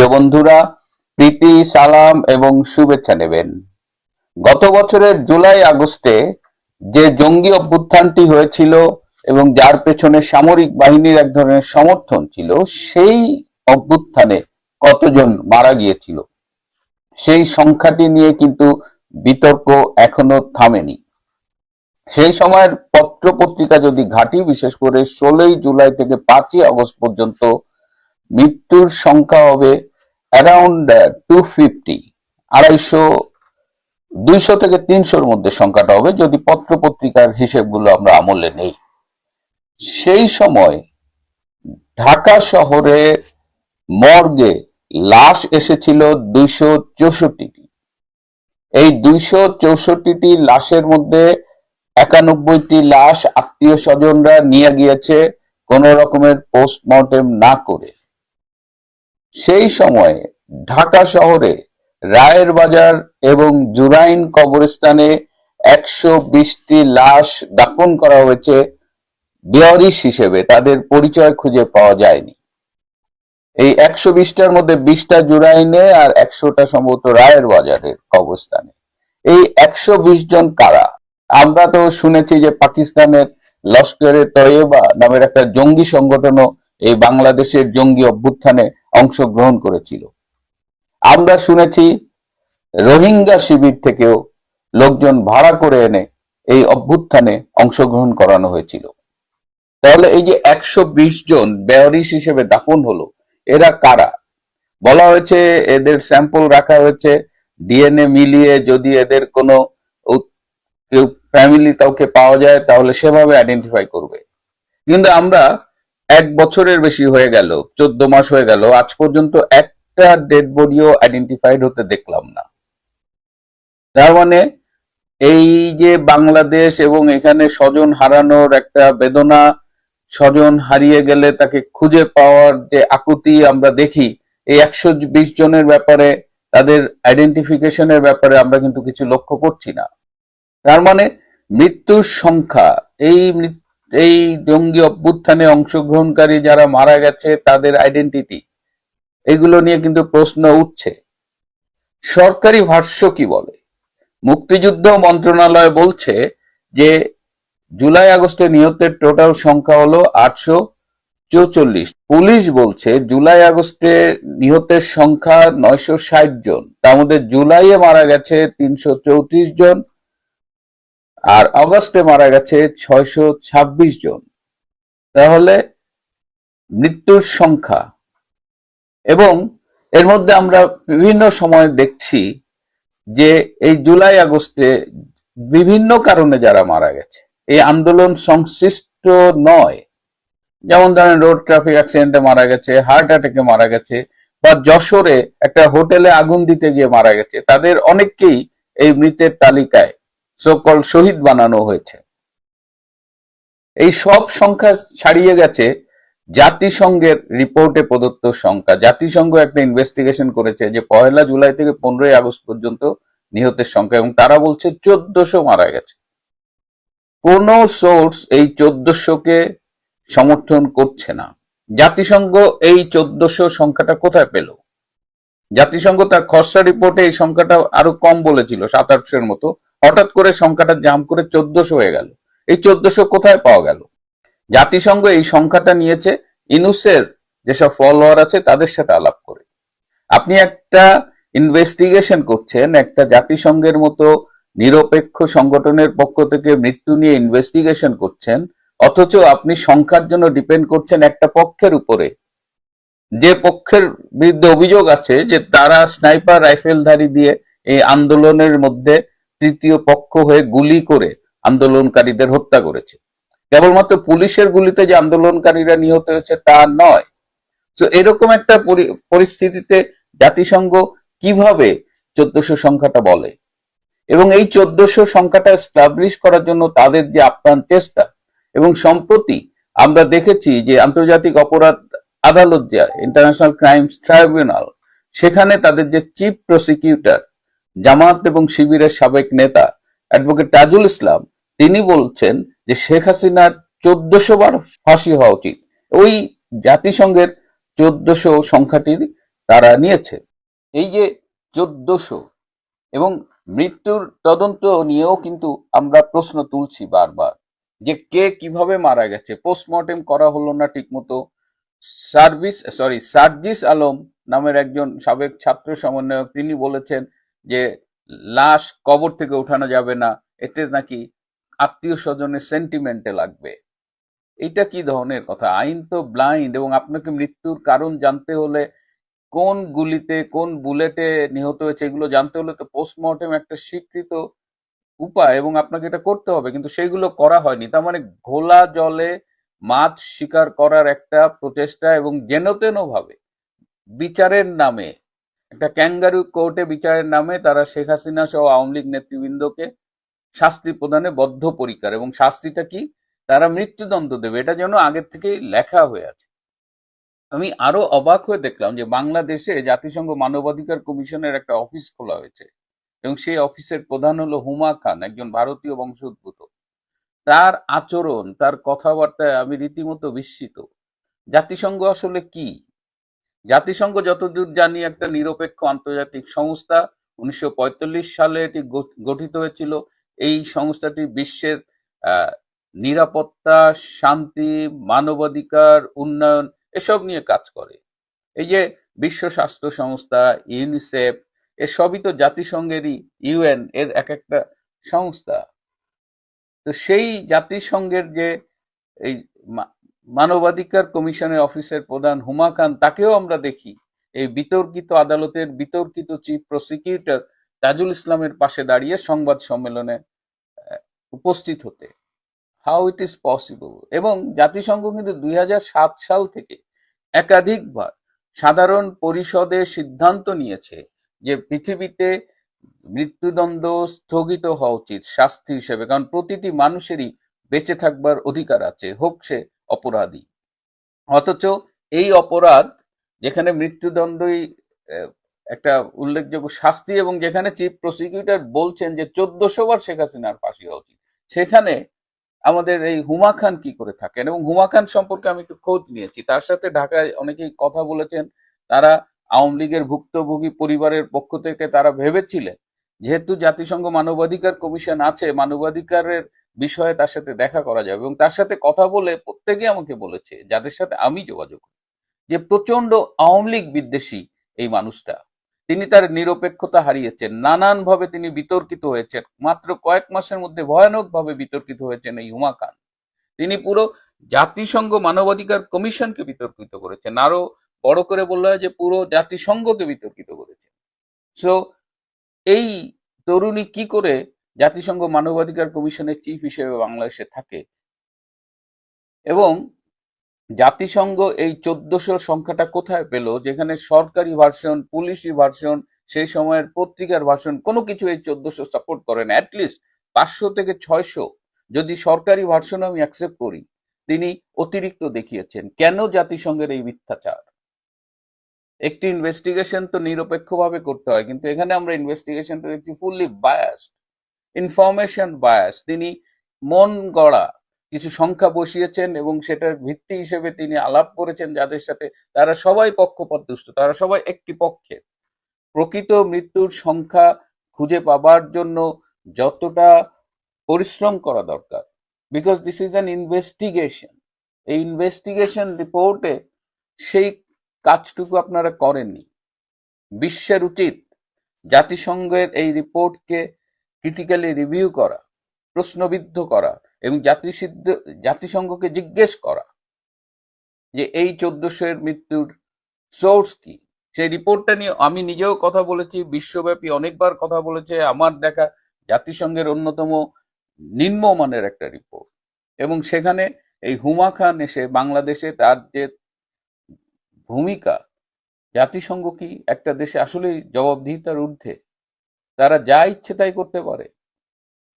প্রিয় বন্ধুরা, প্রীতি, সালাম এবং শুভেচ্ছা নেবেন। গত বছরের জুলাই আগস্টে যে জঙ্গি অভ্যুত্থানটি হয়েছিল এবং যার পেছনে সামরিক বাহিনীর এক ধরনের সমর্থন ছিল, সেই অভ্যুত্থানে কতজন মারা গিয়েছিল? সেই সংখ্যাটি নিয়ে কিন্তু বিতর্ক এখনও থামেনি। সেই সময়ের পত্র পত্রিকা যদি ঘাটি, বিশেষ করে ষোলোই জুলাই থেকে পাঁচই আগস্ট পর্যন্ত মৃত্যুর সংখ্যা হবে অ্যারাউন্ড টু ফিফটি আড়াইশো, দুইশো থেকে তিনশোর মধ্যে সংখ্যাটা হবে যদি পত্র পত্রিকার হিসেবগুলো আমরা আমলে নেই। সেই সময় ঢাকা শহরে মর্গে লাশ এসেছিল দুইশো চৌষট্টিটি। এই দুইশো চৌষট্টিটি লাশের মধ্যে একানব্বইটি লাশ আত্মীয় স্বজনরা নিয়ে গিয়েছে, কোন রকমের পোস্টমর্টেম না করে। সেই সময়ে ঢাকা শহরে রায়ের বাজার এবং জুরাইন কবরস্থানে একশো বিশটি লাশ দাফন করা হয়েছে বেয়ারিশ হিসেবে। তাদের পরিচয় খুঁজে পাওয়া যায়নি। এই একশো বিশটার মধ্যে বিশটা জুরাইনে আর একশোটা সম্ভবত রায়ের বাজারের কবরস্থানে। এই একশো বিশ জন কারা? আমরা তো শুনেছি যে পাকিস্তানের লস্করে তয়েবা নামের একটা জঙ্গি সংগঠনও এই বাংলাদেশের জঙ্গি অভ্যুত্থানে অংশগ্রহণ করেছিল। আমরা শুনেছি রোহিঙ্গা শিবির থেকেও লোকজন ভাড়া করে এনে এই অভ্যুত্থানে অংশগ্রহণ করানো হয়েছিল। তাহলে এই যে একশো বিশ জন হিসেবে দাফন হলো, এরা কারা? বলা হয়েছে এদের স্যাম্পল রাখা হয়েছে, ডিএনএ মিলিয়ে যদি এদের কোনো কেউ ফ্যামিলি কাউকে পাওয়া যায়, তাহলে সেভাবে আইডেন্টিফাই করবে। কিন্তু আমরা এক বছরের বেশি হয়ে গেল, চোদ্দ মাস হয়ে গেল, আজ পর্যন্ত একটা ডেড বডিও আইডেন্টিফাইড হতে দেখলাম না। তার মানে এই যে বাংলাদেশ এবং এখানে স্বজন হারানোর একটা বেদনা, স্বজন হারিয়ে গেলে তাকে খুঁজে পাওয়ার যে আকুতি আমরা দেখি, এই একশো বিশ জনের ব্যাপারে, তাদের আইডেন্টিফিকেশনের ব্যাপারে আমরা কিন্তু কিছু লক্ষ্য করছি না। তার মানে মৃত্যুর সংখ্যা, এই এই জঙ্গি অভ্যুত্থানে অংশগ্রহণকারী যারা মারা গেছে, তাদের আইডেন্টিটি এগুলো নিয়ে কিন্তু প্রশ্ন উঠছে। সরকারি ভাষ্য কি বলে? মুক্তিযুদ্ধ মন্ত্রণালয় বলছে যে, জুলাই আগস্টে নিহতের টোটাল সংখ্যা হলো আটশো চৌচল্লিশ। পুলিশ বলছে জুলাই আগস্টে নিহতের সংখ্যা নয়শো ষাট জন। তার মধ্যে জুলাইয়ে মারা গেছে তিনশো চৌত্রিশ জন। আর অগস্টে মারা গেছে ছয়শো ছাব্বিশ জন। তাহলে মৃত্যুর সংখ্যা। এবং এর মধ্যে আমরা বিভিন্ন সময় দেখছি যে এই জুলাই আগস্টে বিভিন্ন কারণে যারা মারা গেছে, এই আন্দোলন সংশ্লিষ্ট নয়। যেমন ধরেন রোড ট্রাফিক অ্যাক্সিডেন্টে মারা গেছে, হার্ট অ্যাটাকে মারা গেছে, বা যশোরে একটা হোটেলে আগুন দিতে গিয়ে মারা গেছে, তাদের অনেককেই এই মৃতের তালিকায় সকল শহীদ বানানো হয়েছে। এই সব সংখ্যা ছাড়িয়ে গেছে জাতিসংঘের রিপোর্টে প্রদত্ত সংখ্যা। জাতিসংঘ একটা ইনভেস্টিগেশন করেছে যে পয়লা জুলাই থেকে পনেরোই আগস্ট পর্যন্ত নিহতের সংখ্যা, এবং তারা বলছে চোদ্দশো মারা গেছে। কোন সোর্স এই চোদ্দশোকে সমর্থন করছে না। জাতিসংঘ এই চোদ্দশো সংখ্যাটা কোথায় পেল? জাতিসংঘ তার খসড়া রিপোর্টে এই সংখ্যাটা আরও কম বলেছিল, সাত আটশোর মতো। হঠাৎ করে সংখ্যাটা জাম করে চোদ্দশো হয়ে গেল। এই চোদ্দশো কোথায় পাওয়া গেল? জাতিসংঘ এই সংখ্যাটা নিয়েছে, ইনুসের যেসব ফলোয়ার আছে তাদের সাথে আলাপ করে। আপনি একটা ইনভেস্টিগেশন করছেন, একটা জাতিসংঘের মতো নিরপেক্ষ সংগঠনের পক্ষ থেকে মৃত্যু নিয়ে ইনভেস্টিগেশন করছেন, অথচ আপনি সংখ্যার জন্য ডিপেন্ড করছেন একটা পক্ষের উপরে। যে পক্ষের বিরুদ্ধে অভিযোগ আছে যে তারা স্নাইপার রাইফেলধারী দিয়ে এই আন্দোলনের মধ্যে তৃতীয় পক্ষ হয়ে গুলি করে আন্দোলনকারীদের হত্যা করেছে। কেবলমাত্র পুলিশের গুলিতে যে আন্দোলনকারীরা নিহত হয়েছে তা নয়। তো এরকম একটা পরিস্থিতিতে জাতিসংঘ কীভাবে চোদ্দশো সংখ্যাটা বলে? এবং এই চোদ্দশো সংখ্যাটা স্টাবলিশ করার জন্য তাদের যে আপ্রাণ চেষ্টা, এবং সম্প্রতি আমরা দেখেছি যে আন্তর্জাতিক অপরাধ আদালত যা ইন্টারন্যাশনাল ক্রাইমস ট্রাইব্যুনাল সেখানে তাদের যে চিফ প্রসিকিউটর জামাত এবং শিবিরের সাবেক নেতা অ্যাডভোকেট তাজুল ইসলাম, তিনি বলছেন যে শেখ হাসিনার চোদ্দশো বার ফাঁসি হওয়া উচিত। ওই জাতিসংঘের চোদ্দশো সংখ্যাটি তারা নিয়েছে। এই যে চোদ্দশো এবং মৃত্যুর তদন্ত নিয়েও কিন্তু আমরা প্রশ্ন তুলছি বারবার যে কে কীভাবে মারা গেছে, পোস্টমর্টেম করা হলো না ঠিকমতো। সার্ভিস, সরি, সার্জিস আলম নামের একজন সাবেক ছাত্র সমন্বয়ক, তিনি বলেছেন যে লাশ কবর থেকে উঠানো যাবে না, এতে নাকি আত্মীয় স্বজনের সেন্টিমেন্টে লাগবে। এটা কি ধরনের কথা? আইন তো ব্লাইন্ড এবং আপনাকে মৃত্যুর কারণ জানতে হলে কোন গুলিতে, কোন বুলেটে নিহত হয়েছে এগুলো জানতে হলে তো পোস্টমর্টেম একটা স্বীকৃত উপায় এবং আপনাকে এটা করতে হবে, কিন্তু সেইগুলো করা হয়নি। তার মানে ঘোলা জলে মাছ শিকার করার একটা প্রচেষ্টা এবং যেনতেন ভাবে বিচারের নামে একটা ক্যাঙ্গারু কোর্টে বিচারের নামে তারা শেখ হাসিনা সহ আওয়ামী লীগ নেতৃবৃন্দকে শাস্তি প্রদানে বদ্ধপরিকার এবং শাস্তিটা কি? তারা মৃত্যুদণ্ড দেবে। এটা যেন আগের থেকেই লেখা হয়ে আছে। আমি আরও অবাক হয়ে দেখলাম যে বাংলাদেশে জাতিসংঘ মানবাধিকার কমিশনের একটা অফিস খোলা হয়েছে এবং সেই অফিসের প্রধান হলো হুমা খান, একজন ভারতীয় বংশোদ্ভূত। তার আচরণ, তার কথাবার্তায় আমি রীতিমতো বিস্মিত। জাতিসংঘ আসলে কি? জাতিসংঘ যতদূর জানি একটা নিরপেক্ষ আন্তর্জাতিক সংস্থা, উনিশশো পঁয়তাল্লিশ সালে এটি গঠিত হয়েছিল। এই সংস্থাটি বিশ্বের নিরাপত্তা, শান্তি, মানবাধিকার, উন্নয়ন এসব নিয়ে কাজ করে। এই যে বিশ্ব স্বাস্থ্য সংস্থা, ইউনিসেফ, এসবই তো জাতিসংঘেরই, ইউএন এর এক একটা সংস্থা। তো সেই জাতিসংঘের যে এই মানবাধিকার কমিশনের অফিসের প্রধান হুমা খান, তাকেও আমরা দেখি। এই বিতর্কিত আদালতের বিতর্কিত চিফ প্রসিকিউটর তাজুল ইসলামের পাশে দাঁড়িয়ে সংবাদ সম্মেলনে উপস্থিত হতে। হাউ ইট ইজ পসিবল এবং জাতিসংঘ কিন্তু দুই সাল থেকে একাধিকবার সাধারণ পরিষদে সিদ্ধান্ত নিয়েছে যে পৃথিবীতে মৃত্যুদণ্ড স্থগিত হওয়া উচিত, শাস্তি হিসেবে। কারণ প্রতিটি মানুষেরই বেঁচে থাকবার অধিকার আছে। হোক সে অপরাধী। অথচ এই অপরাধ যেখানে মৃত্যুদণ্ডই একটা উল্লেখযোগ্য শাস্তি এবং যেখানে চিফ প্রসিকিউটর বলছেন যে চোদ্দশো বার শেখ হাসিনার ফাঁসি হওয়া উচিত, সেখানে আমাদের এই হুমা খান কি করে থাকেন? এবং হুমা খান সম্পর্কে আমি একটু খোঁজ নিয়েছি। তার সাথে ঢাকায় অনেকেই কথা বলেছেন। তারা আওয়ামী লীগের ভুক্তভোগী পরিবারের পক্ষ থেকে তারা ভেবেছিলেন যেহেতু জাতিসংঘ মানবাধিকার কমিশন আছে, মানবাধিকারের বিষয়ে তার সাথে দেখা করা যাবে এবং তার সাথে কথা বলে প্রত্যেকে আমাকে বলেছে, যাদের সাথে আমি যোগাযোগ যে প্রচণ্ড আওয়ামী লীগ বিদ্বেষী এই মানুষটা। তিনি তার নিরপেক্ষতা হারিয়েছেন, নানানভাবে তিনি বিতর্কিত হয়েছেন, মাত্র কয়েক মাসের মধ্যে ভয়ানকভাবে বিতর্কিত হয়েছেন এই হুমা খান তিনি পুরো জাতিসংঘ মানবাধিকার কমিশনকে বিতর্কিত করেছেন, আরও বড় করে বললে যে পুরো জাতিসংঘকে বিতর্কিত করেছেন। সো এই তরুণী কি করে জাতিসংঘ মানবাধিকার কমিশনের চিফ হিসেবে বাংলাদেশে থাকে? এবং জাতিসংঘ এই চোদ্দশো সংখ্যাটা কোথায় পেল? যেখানে সরকারি ভার্সন, পুলিশি ভার্সন, সেই সময়ের পত্রিকার ভার্সন, কোনো কিছু এই চোদ্দশো সাপোর্ট করে না। অ্যাটলিস্ট পাঁচশো থেকে ছয়শো যদি সরকারি ভার্সন আমি অ্যাকসেপ্ট করি, তিনি অতিরিক্ত দেখিয়েছেন। কেন জাতিসংঘের এই মিথ্যাচার? একটি ইনভেস্টিগেশন তো নিরপেক্ষভাবে করতে হয়, কিন্তু এখানে আমরা ইনভেস্টিগেশনটা দেখছি ফুললি বায়াসড ইনফরমেশন বায়াস তিনি মন গড়া, কিছু সংখ্যা বসিয়েছেন এবং সেটার ভিত্তি হিসেবে তিনি আলাপ করেছেন যাদের সাথে তারা সবাই পক্ষপাতদুষ্ট, তারা সবাই একটি পক্ষে। প্রকৃত মৃত্যুর সংখ্যা খুঁজে পাবার জন্য যতটা পরিশ্রম করা দরকার because this is an investigation এই ইনভেস্টিগেশন রিপোর্টে সেই কাজটুকু আপনারা করেননি। বিশ্বের উচিত জাতিসংঘের এই রিপোর্টকে ক্রিটিক্যালি রিভিউ করা, প্রশ্নবিদ্ধ করা এবং জাতিসিদ্ধ, জাতিসংঘকে জিজ্ঞেস করা যে এই চোদ্দশো এর মৃত্যুর সোর্স কি? সেই রিপোর্টটা নিয়ে আমি নিজেও কথা বলেছি, বিশ্বব্যাপী অনেকবার কথা বলেছে, আমার দেখা জাতিসংঘের অন্যতম নিম্নমানের একটা রিপোর্ট এবং সেখানে এই হুমা খান এসে বাংলাদেশে তার যে ভূমিকা। জাতিসংঘ কি একটা দেশে আসলেই জবাবদিহিতার ঊর্ধ্বে? তারা যা ইচ্ছে তাই করতে পারে।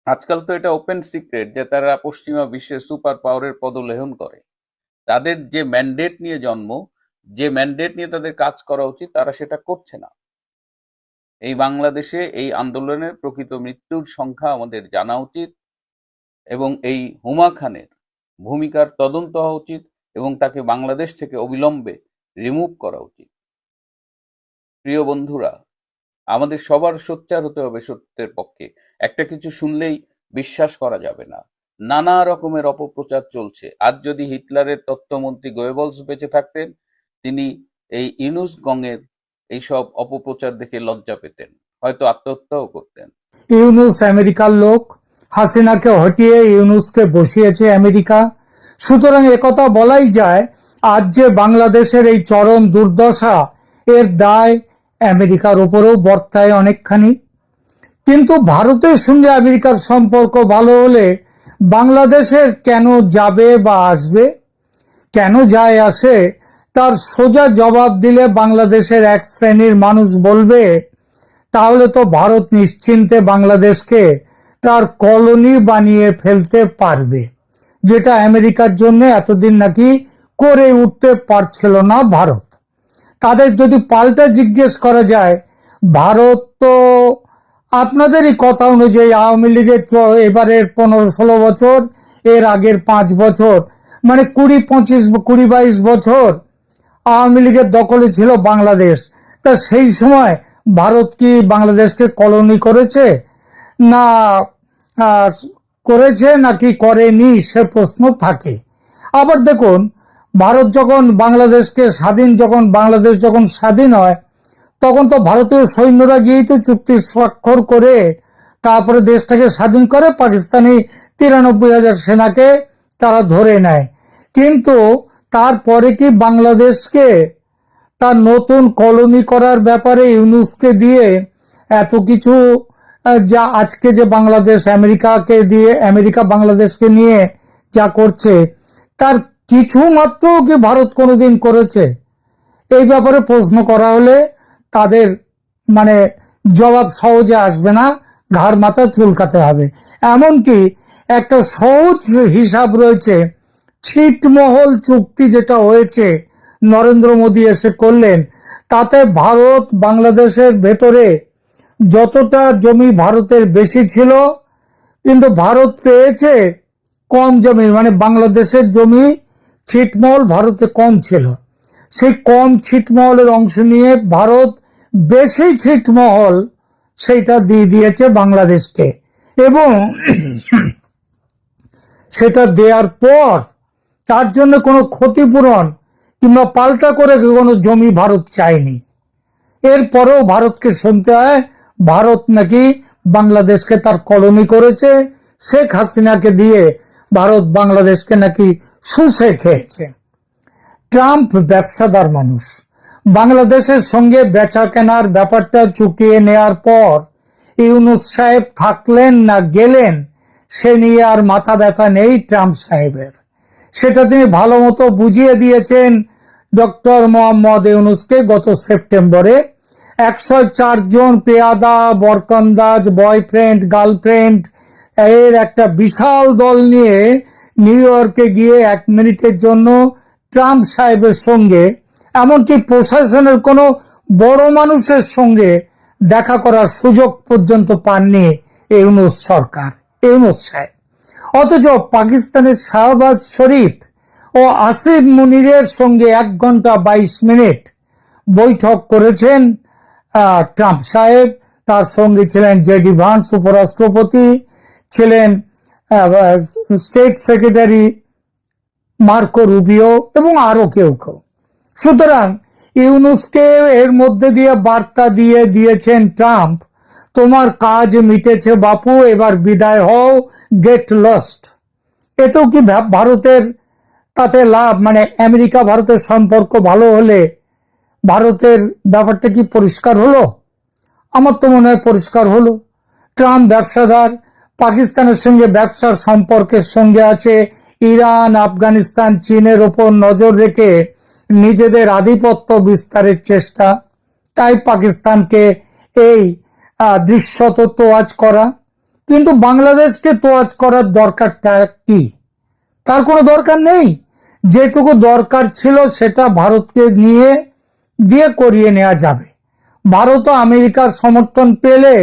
আজকাল তো এটা ওপেন সিক্রেট যে তারা পশ্চিমা বিশ্বের সুপার পাওয়ারের পদলেহন করে। তাদের যে ম্যান্ডেট নিয়ে জন্ম, যে ম্যান্ডেট নিয়ে তাদের কাজ করা উচিত, তারা সেটা করছে না। এই বাংলাদেশে এই আন্দোলনের প্রকৃত মৃত্যুর সংখ্যা আমাদের জানা উচিত এবং এই হুমা খানের ভূমিকার তদন্ত হওয়া উচিত এবং তাকে বাংলাদেশ থেকে অবিলম্বে রিমুভ করা উচিত। প্রিয় বন্ধুরা, আমাদের সবার সোচ্চার হতে হবে সত্যের পক্ষে। একটা কিছু শুনলেই বিশ্বাস করা যাবে না। নানা রকমের অপপ্রচার চলছে। আজ যদি হিটলারের তত্ত্বমন্ত্রী গোয়েবলস বেঁচে থাকতেন, তিনি এই ইনুস গঙের এইসব অপপ্রচার দেখে লজ্জা পেতেন, হয়তো আত্মহত্যাও করতেন। ইউনুস আমেরিকার লোক, হাসিনাকে হটিয়ে ইউনুসকে বসিয়েছে আমেরিকা। সুতরাং একথা বলাই যায় আজ যে বাংলাদেশের এই চরম দুর্দশা, এর দায় আমেরিকার উপরেও বর্তায় অনেকখানি। কিন্তু ভারতের সঙ্গে আমেরিকার সম্পর্ক ভালো হলে বাংলাদেশের কেন যাবে বা আসবে, কেন যায় আসে, তার সোজা জবাব দিলে বাংলাদেশের এক শ্রেণির মানুষ বলবে, তাহলে তো ভারত নিশ্চিন্তে বাংলাদেশকে তার কলোনি বানিয়ে ফেলতে পারবে, যেটা আমেরিকার জন্য এতদিন নাকি করে উঠতে পারছিল না ভারত। তাদের যদি পাল্টা জিজ্ঞেস করা যায়, ভারত তো আপনাদেরই কথা অনুযায়ী আওয়ামী লীগের এবারের পনেরো ষোলো বছর, এর আগের পাঁচ বছর মানে কুড়ি, পঁচিশ, কুড়ি, বাইশ বছর আওয়ামী লীগের দখলে ছিল বাংলাদেশ। তা সেই সময় ভারত কি বাংলাদেশকে কলোনি করেছে? না করেছে নাকি করেনি সে প্রশ্ন থাকে। আবার দেখুন ভারত যখন বাংলাদেশকে স্বাধীন, যখন বাংলাদেশ যখন স্বাধীন হয়, তখন তো ভারতীয় সৈন্যরা গিয়েই তো চুক্তি স্বাক্ষর করে তারপরে দেশটাকে স্বাধীন করে পাকিস্তানি তিরানব্বই হাজার সেনাকে তারা ধরে নেয়। কিন্তু তারপরে কি বাংলাদেশকে তার নতুন কলোনি করার ব্যাপারে ইউনুসকে দিয়ে এত কিছু যা আজকে যে বাংলাদেশ আমেরিকাকে দিয়ে, আমেরিকা বাংলাদেশকে নিয়ে যা করছে, তার কিছু মাত্র কি ভারত কোনোদিন করেছে? এই ব্যাপারে প্রশ্ন করা হলে তাদের মানে জবাব সহজে আসবে না, ঘাড় মাথা চুলকাতে হবে। এমনকি একটা সহজ হিসাব রয়েছে, ছিটমহল চুক্তি যেটা হয়েছে, নরেন্দ্র মোদী এসে করলেন, তাতে ভারত বাংলাদেশের ভেতরে যতটা জমি ভারতের বেশি ছিল, কিন্তু ভারত পেয়েছে কম জমি মানে বাংলাদেশের জমি ছিটমহল ভারতে কম ছিল। সেই কম ছিটমহলের অংশ নিয়ে ভারত বেশি ছিটমহল সেইটা দিয়ে দিয়েছে বাংলাদেশকে। এবং সেটা দেওয়ার পর তার জন্য কোনো ক্ষতিপূরণ কিংবা পাল্টা করে কোনো জমি ভারত চায়নি। এরপরেও ভারতকে শুনতে হয়, ভারত নাকি বাংলাদেশকে তার কলোনি করেছে। শেখ হাসিনাকে দিয়ে ভারত বাংলাদেশকে নাকি শুষে খেয়েছে। ট্রাম্প ব্যবসাদার মানুষ। বাংলাদেশের সঙ্গে বেচা কেনার ব্যাপারটা চুকিয়ে নেয়ার পর ইউনুস সাহেব থাকলেন না গেলেন, সে নিয়ে আর মাথা ব্যথা নেই ট্রাম্প সাহেবের। সেটা তিনি ভালো মতো বুঝিয়ে দিয়েছেন ডক্টর মোহাম্মদ ইউনুসকে গত সেপ্টেম্বরে। একশো জন পেয়াদা, বরকন্দাজ, বয়ফ্রেন্ড, গার্লফ্রেন্ড, এর একটা বিশাল দল নিয়ে নিউ ইয়র্কে গিয়ে এক মিনিটের জন্য ট্রাম্প সাহেবের সঙ্গে, এমনকি প্রশাসনের কোনো বড় মানুষের সঙ্গে দেখা করার সুযোগ পর্যন্ত পাননি ইউনুস সরকার, ইউনুস সাহেব। অথচ পাকিস্তানের শাহবাজ শরীফ ও আসিফ মুনিরের সঙ্গে এক ঘণ্টা বাইশ মিনিট বৈঠক করেছেন ট্রাম্প সাহেব। তার সঙ্গে ছিলেন জেডি ভান্স, উপরাষ্ট্রপতি। ছিলেন স্টেট সেক্রেটারি মার্কো রুবিও এবং আরও কেউ কেউ। সুতরাং ইউনুসকে এর মধ্যে দিয়ে বার্তা দিয়ে দিয়েছেন ট্রাম্প, তোমার কাজ মিটেছে বাপু, এবার বিদায় হও গেট লস্ট এতেও কি ভারতের তাতে লাভ মানে আমেরিকা, ভারতের সম্পর্ক ভালো হলে ভারতের ব্যাপারটা কি পরিষ্কার হলো? আমার তো মনে হয় পরিষ্কার হলো। ট্রাম্প ব্যবসাদার পাকিস্তানের সঙ্গে ব্যবসার সম্পর্কের সঙ্গে আছে ইরান, আফগানিস্তান, চীনের ওপর নজর রেখে নিজেদের আধিপত্য বিস্তারের চেষ্টা। তাই পাকিস্তানকে এই দৃশ্যত তোয়াজ করা। কিন্তু বাংলাদেশকে তোয়াজ করার দরকারটা কি? তার কোনো দরকার নেই। যেটুকু দরকার ছিল সেটা ভারতকে নিয়ে, দিয়ে করিয়ে নেওয়া যাবে। ভারত আমেরিকার সমর্থন পেলে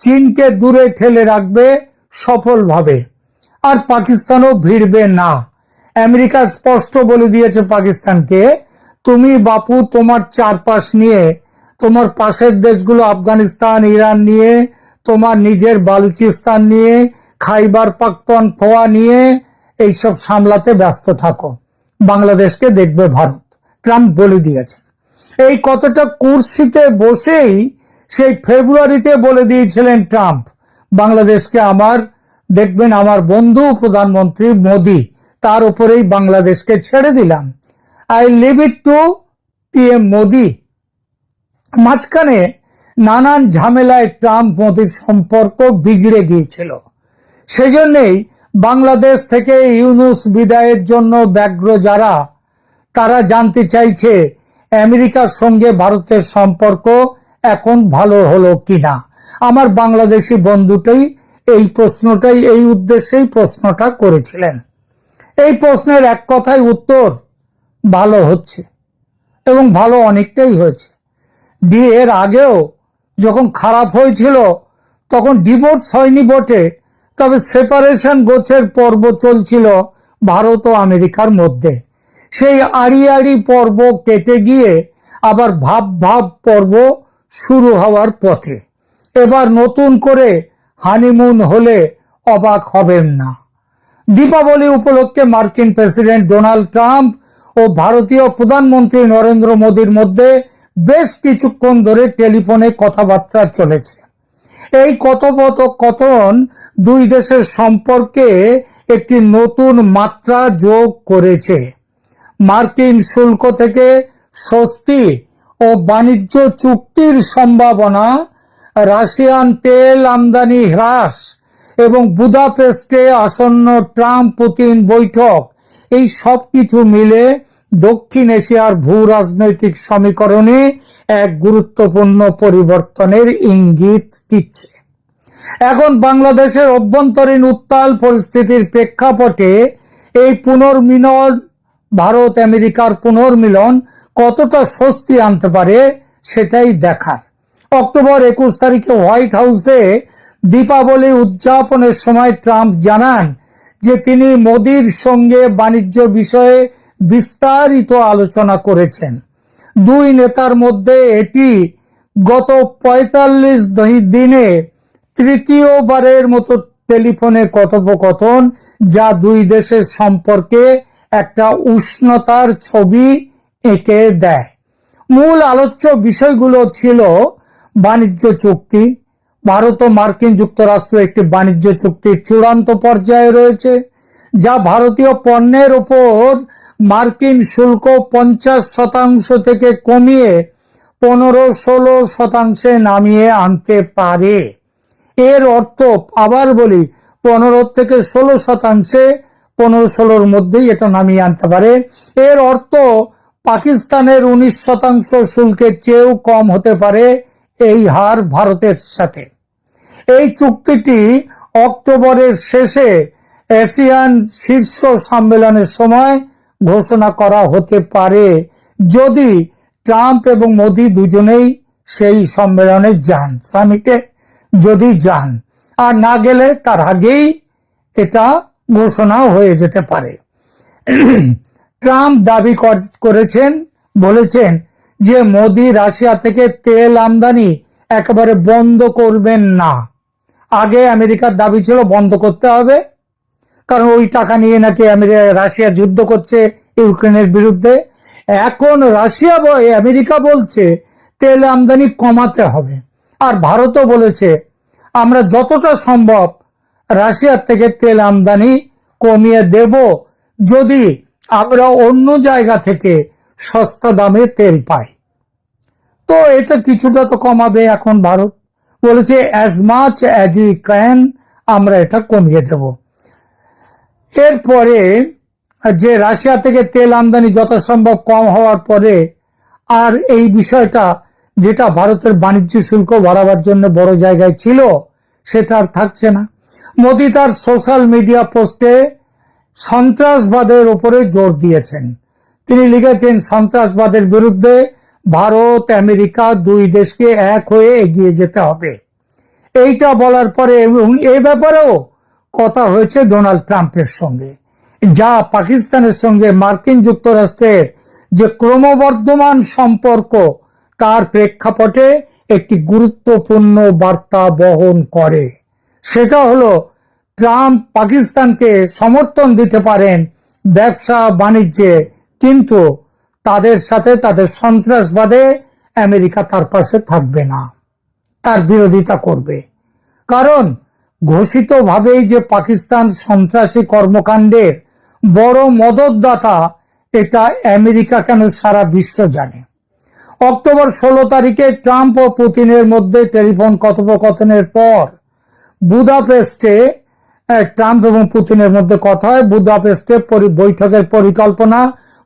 চীনকে দূরে ঠেলে রাখবে সফলভাবে। আর পাকিস্তানও ভিড়বে না। আমেরিকা স্পষ্ট বলে দিয়েছে পাকিস্তানকে, তুমি বাপু, তোমার চারপাশ নিয়ে, তোমার পাশের দেশগুলো আফগানিস্তান, ইরান নিয়ে, তোমার নিজের বালুচিস্তান নিয়ে, খাইবার পাকতন খোয়া নিয়ে, এইসব সামলাতে ব্যস্ত থাকো। বাংলাদেশকে দেখবে ভারত। ট্রাম্প বলে দিয়েছে এই কতটা কুর্সিতে বসেই সেই ফেব্রুয়ারিতে বলে দিয়েছিলেন ট্রাম্প, বাংলাদেশকে আমার, দেখবেন আমার বন্ধু প্রধানমন্ত্রী মোদি, তার উপরেই বাংলাদেশকে ছেড়ে দিলাম। I leave it to PM Modi. মাঝখানে নানান ঝামেলায় ট্রাম্প মোদির সম্পর্ক বিগড়ে গিয়েছিল। সেজন্যই বাংলাদেশ থেকে ইউনুস বিদায়ের জন্য ব্যগ্র যারা, তারা জানতে চাইছে আমেরিকার সঙ্গে ভারতের সম্পর্ক এখন ভালো হলো কিনা? আমার বাংলাদেশি বন্ধুটাই এই প্রশ্নটাই, এই উদ্দেশ্যেই প্রশ্নটা করেছিলেন। এই প্রশ্নের এক কথায় উত্তর, ভালো হচ্ছে এবং ভালো অনেকটাই হয়েছে। দিয়ে এর আগেও যখন খারাপ হয়েছিল, তখন ডিভোর্স হয়নি বটে, তবে সেপারেশন গোছের পর্ব চলছিল ভারত ও আমেরিকার মধ্যে। সেই আড়ি আড়ি পর্ব কেটে গিয়ে আবার ভাব ভাব পর্ব শুরু হওয়ার পথে। এবার নতুন করে হানিমুন হলে অবাক হবেন না। দীপাবলি উপলক্ষে মার্কিন প্রেসিডেন্ট ডোনাল্ড ট্রাম্প ও ভারতীয় প্রধানমন্ত্রী নরেন্দ্র মোদীর মধ্যে বেশ কিছুক্ষণ ধরে টেলিফোনে কথাবার্তা চলেছে। এই কথোপকথন দুই দেশের সম্পর্কে একটি নতুন মাত্রা যোগ করেছে। মার্কিন শুল্ক থেকে স্বস্তি ও বাণিজ্য চুক্তির সম্ভাবনা, রাশিয়ান তেল আমদানি হ্রাস এবং বুদাপেস্টে আসন্ন ট্রাম্প পুতিন বৈঠক, এই সব কিছু মিলে দক্ষিণ এশিয়ার ভূ রাজনৈতিক সমীকরণে এক গুরুত্বপূর্ণ পরিবর্তনের ইঙ্গিত দিচ্ছে। এখন বাংলাদেশের অভ্যন্তরীণ উত্তাল পরিস্থিতির প্রেক্ষাপটে এই পুনর্মিলন ভারত আমেরিকার পুনর্মিলন কতটা স্বস্তি আনতে পারে সেটাই দেখার। অক্টোবর একুশ তারিখে হোয়াইট হাউসে দীপাবলি উদযাপনের সময় ট্রাম্প জানান যে তিনি মোদির সঙ্গে বাণিজ্য বিষয়ে বিস্তারিত আলোচনা করেছেন। দুই নেতার মধ্যে এটি গত পঁয়তাল্লিশ দিনে তৃতীয়বারের মতো টেলিফোনে কথোপকথন, যা দুই দেশের সম্পর্কে একটা উষ্ণতার ছবি এঁকে দেয়। মূল আলোচ্য বিষয়গুলো ছিল বাণিজ্য চুক্তি। ভারত ও মার্কিন যুক্তরাষ্ট্র একটি বাণিজ্য চুক্তির চূড়ান্ত পর্যায়ে রয়েছে, যা ভারতীয় পণ্যের ওপর মার্কিন শুল্ক পঞ্চাশ শতাংশ থেকে কমিয়ে পনেরো ষোলো শতাংশে নামিয়ে আনতে পারে। এর অর্থ, আবার বলি, পনেরো থেকে ষোলো শতাংশে পনেরো ষোলোর মধ্যেই এটা নামিয়ে আনতে পারে। এর অর্থ পাকিস্তানের উনিশ শতাংশ শুল্কের চেয়েও কম হতে পারে এই হার ভারতের সাথে। এই চুক্তিটি অক্টোবরের শেষে এশিয়ান শীর্ষ সম্মেলনের সময় ঘোষণা করা হতে পারে যদি ট্রাম্প এবং মোদি দুজনেই সেই সম্মেলনে যান, সামিটে যদি যান। আর না গেলে তার আগেই এটা ঘোষণা হয়ে যেতে পারে। ট্রাম্প দাবি কর- করেছেন, বলেছেন যে মোদি রাশিয়া থেকে তেল আমদানি একেবারে বন্ধ করবেন না। আগে আমেরিকার দাবি ছিল বন্ধ করতে হবে, কারণ ওই টাকা নিয়ে নাকি রাশিয়া যুদ্ধ করছে ইউক্রেনের বিরুদ্ধে। এখন রাশিয়া বয় আমেরিকা বলছে তেল আমদানি কমাতে হবে। আর ভারতও বলেছে, আমরা যতটা সম্ভব রাশিয়ার থেকে তেল আমদানি কমিয়ে দেব, যদি আমরা অন্য জায়গা থেকে সস্তা দামে তেল পাই। তো এটা কিছুটা তো কমাবে এখন ভারত। বলেছে as much as you can আমরা এটা কমিয়ে দেব। এরপরে, যে রাশিয়া থেকে তেল আমদানি যথাসম্ভব কম হওয়ার পরে, আর এই বিষয়টা যেটা ভারতের বাণিজ্য শুল্ক বাড়াবার জন্য বড় জায়গায় ছিল, সেটা আর থাকছে না। মোদি তার সোশ্যাল মিডিয়া পোস্টে সন্ত্রাসবাদের উপরে জোর দিয়েছেন। তিনি লিখেছেন, সন্ত্রাসবাদের বিরুদ্ধে ভারত, আমেরিকা দুই দেশকে এক হয়ে এগিয়ে যেতে হবে। এইটা বলার পরে এবং এ ব্যাপারেও কথা হয়েছে ডোনাল্ড ট্রাম্পের সঙ্গে। যা পাকিস্তানের সঙ্গে মার্কিন যুক্তরাষ্ট্রের যে ক্রমবর্ধমান সম্পর্ক, তার প্রেক্ষাপটে একটি গুরুত্বপূর্ণ বার্তা বহন করে। সেটা হলো ট্রাম্প পাকিস্তানকে সমর্থন দিতে পারেন ব্যবসা, বাণিজ্যে, কিন্তু তাদের সাথে তাদের সন্ত্রাসবাদে আমেরিকা তার পাশে থাকবে না। তার বিরোধিতা করবে। কারণ ঘোষিতভাবেই যে পাকিস্তান সন্ত্রাসী কর্মকাণ্ডের বড় মদতদাতা, এটা আমেরিকা কেন সারা বিশ্ব জানে? অক্টোবর ষোলো তারিখে ট্রাম্প ও পুতিনের মধ্যে টেলিফোন কথোপকথনের পর বুদাপেস্টে ট্রাম্প এবং পুতিনের মধ্যে কথা হয়। বুদাপেস্টে বৈঠকের পরিকল্পনা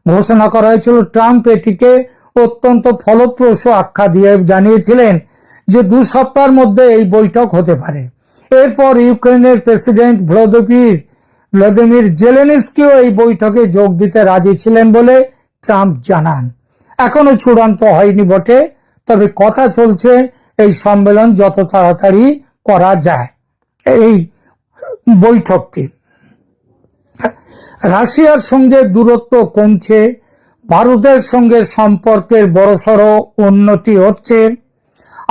ঘোষণা করা হয়েছিল। ট্রাম্প এটিকে অত্যন্ত ফলপ্রসূ আখ্যা দিয়ে জানিয়েছিলেন যে দু সপ্তাহের মধ্যে এই বৈঠক হতে পারে। এরপর ইউক্রেনের প্রেসিডেন্ট ভ্লাদিমির ভ্লাদিমির জেলেনিস্কিও এই বৈঠকে যোগ দিতে রাজি ছিলেন বলে ট্রাম্প জানান। এখনও চূড়ান্ত হয়নি বটে, তবে কথা চলছে এই সম্মেলন যত তাড়াতাড়ি করা যায়। এই বৈঠকটি। রাশিয়ার সঙ্গে দূরত্ব কমছে, ভারতের সঙ্গে সম্পর্কের বড়সড় উন্নতি হচ্ছে,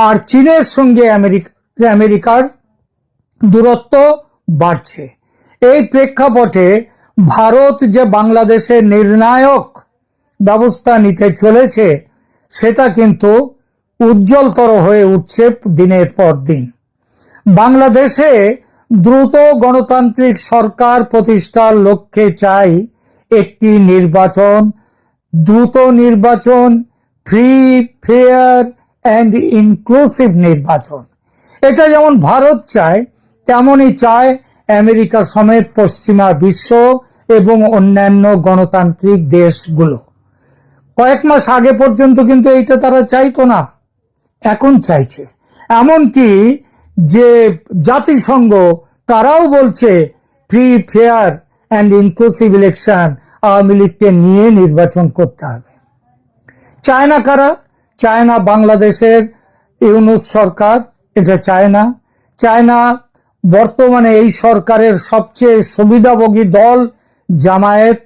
আর চীনের সঙ্গে আমেরিকা আমেরিকার দূরত্ব বাড়ছে। এই প্রেক্ষাপটে ভারত যে বাংলাদেশের নির্ণায়ক ব্যবস্থা নিতে চলেছে, সেটা কিন্তু উজ্জ্বলতর হয়ে উঠছে দিনের পর দিন। বাংলাদেশে দ্রুত গণতান্ত্রিক সরকার প্রতিষ্ঠার লক্ষ্যে চাই একটি নির্বাচন, দ্রুত নির্বাচন ফ্রি ফেয়ার অ্যান্ড ইনক্লুসিভ নির্বাচন। এটা যেমন ভারত চায়, তেমনই চায় আমেরিকা সমেত পশ্চিমা বিশ্ব এবং অন্যান্য গণতান্ত্রিক দেশগুলো। কয়েক মাস আগে পর্যন্ত কিন্তু এইটা তারা চাইতো না, এখন চাইছে। এমনকি যে জাতিসংঘ, তারাও বলছে free fair and inclusive election Awami লীগকে নিয়ে নির্বাচন করতে হবে। চায়না কারা? চায়না বাংলাদেশের ইউনুস সরকার, এটা চায়না। চায়না বর্তমানে এই সরকারের সবচেয়ে সুবিধাভোগী দল জামায়াত।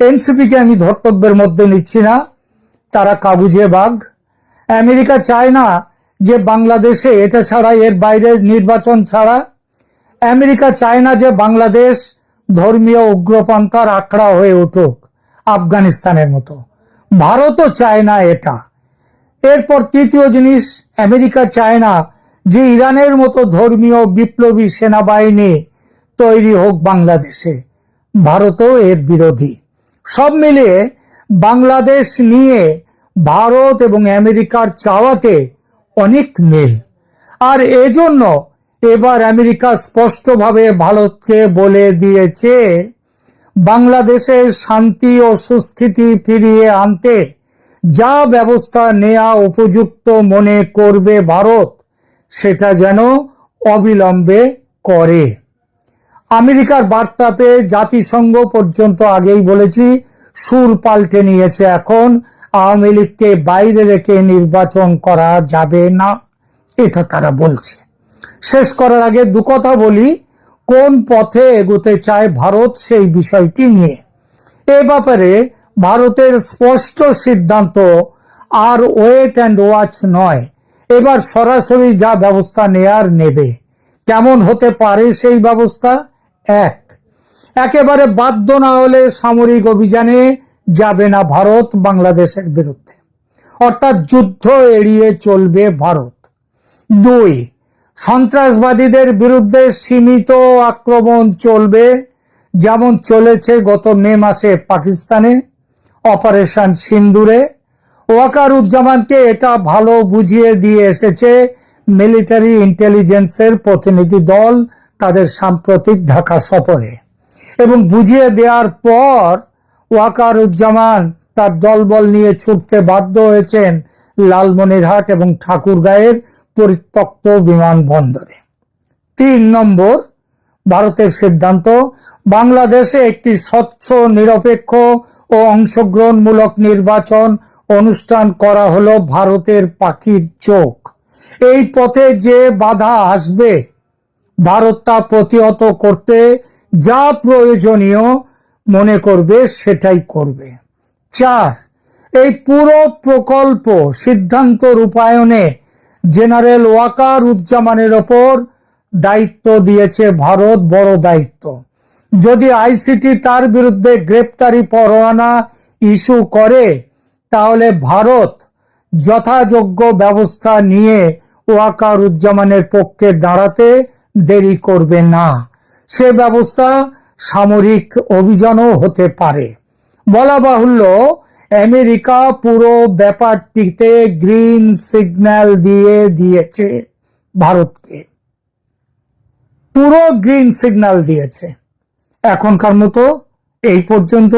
এনসিপিকে আমি ধর্তব্যের মধ্যে নিচ্ছি না, তারা কাগুজে বাঘ। আমেরিকা চায় না যে বাংলাদেশে এটা ছাড়া, এর বাইরে নির্বাচন ছাড়া, আমেরিকা চায় না যে বাংলাদেশ ধর্মীয় উগ্রপন্থার আখড়া হয়ে উঠুক আফগানিস্তানের মতো। ভারতও চায় না এটা। এরপর তৃতীয় জিনিস, আমেরিকা চায় না যে ইরানের মতো ধর্মীয় বিপ্লবী সেনাবাহিনী তৈরি হোক বাংলাদেশে। ভারতও এর বিরোধী। সব মিলিয়ে বাংলাদেশ নিয়ে ভারত এবং আমেরিকার চাওয়াতে অনেক মিল। আর এজন্য এবার আমেরিকা স্পষ্টভাবে ভারতকে বলে দিয়েছে বাংলাদেশের শান্তি ও সুস্থিতি ফিরিয়ে আনতে যা ব্যবস্থা নেয়া উপযুক্ত মনে করবে ভারত, সেটা যেন অবিলম্বে করে। আমেরিকার বার্তা পেয়ে জাতিসংঘ পর্যন্ত আগেই বলেছি, সুর পাল্টে নিয়েছে এখন আওয়ামী লীগকে বাইরে রেখে নির্বাচন করা যাবে না, এটা তারা বলছে। শেষ করার আগে দু কথা বলি, কোন পথে এগোতে চায় ভারত সেই বিষয়টি নিয়ে। এ ব্যাপারে ভারতের স্পষ্ট সিদ্ধান্ত আর ওয়েট অ্যান্ড ওয়াচ নয়। এবার সরাসরি যা ব্যবস্থা নেয়ার নেবে। কেমন হতে পারে সেই ব্যবস্থা? এক, একেবারে বাধ্য না হলে সামরিক অভিযানে যাবে না ভারত বাংলাদেশের বিরুদ্ধে। অর্থাৎ যুদ্ধ এড়িয়ে চলবে ভারত। দুই, সন্ত্রাসবাদীদের বিরুদ্ধে সীমিত আক্রমণ চলবে, যেমন চলেছে গত মে মাসে পাকিস্তানে অপারেশন সিন্দুরে। ওয়াকারুজ্জামানকে এটা ভালো বুঝিয়ে দিয়ে এসেছে মিলিটারি ইন্টেলিজেন্সের প্রতিনিধি দল তাদের সাম্প্রতিক ঢাকা সফরে। এবং বুঝিয়ে দেওয়ার পর ওয়াকারুজ্জামান তার দলবল নিয়ে ছুটতে বাধ্য হয়েছেন লালমনিরহাট এবং ঠাকুরগাঁয়ের পরিত্যক্ত বিমানবন্দরে। তিন নম্বর, ভারতের সিদ্ধান্ত, বাংলাদেশে একটি স্বচ্ছ, নিরপেক্ষ ও অংশগ্রহণমূলক নির্বাচন অনুষ্ঠান করা হলো ভারতের পাখির চোখ। এই পথে যে বাধা আসবে, ভারত তা প্রতিহত করতে যা প্রয়োজনীয় মনে করবে, সেটাই করবে। চার, এই পুরো প্রকল্প সিদ্ধান্ত রূপায়ণে জেনারেল ওয়াকার উজ্জামানের ওপর দায়িত্ব দিয়েছে ভারত, বড় দায়িত্ব। যদি আইসিটি তার বিরুদ্ধে গ্রেপ্তারি পরোয়ানা ইস্যু করে, তাহলে ভারত যথাযোগ্য ব্যবস্থা নিয়ে ওয়াকার উজ্জামানের পক্ষে দাঁড়াতে দেরি করবে না। সে ব্যবস্থা সামরিক অভিযানও হতে পারে। বলা বাহুল্য, আমেরিকা পুরো ব্যাপারটিতে গ্রিন সিগন্যাল দিয়ে দিয়েছে ভারতকে। পুরো গ্রিন সিগন্যাল দিয়েছে। এখনকার মতো এই পর্যন্ত।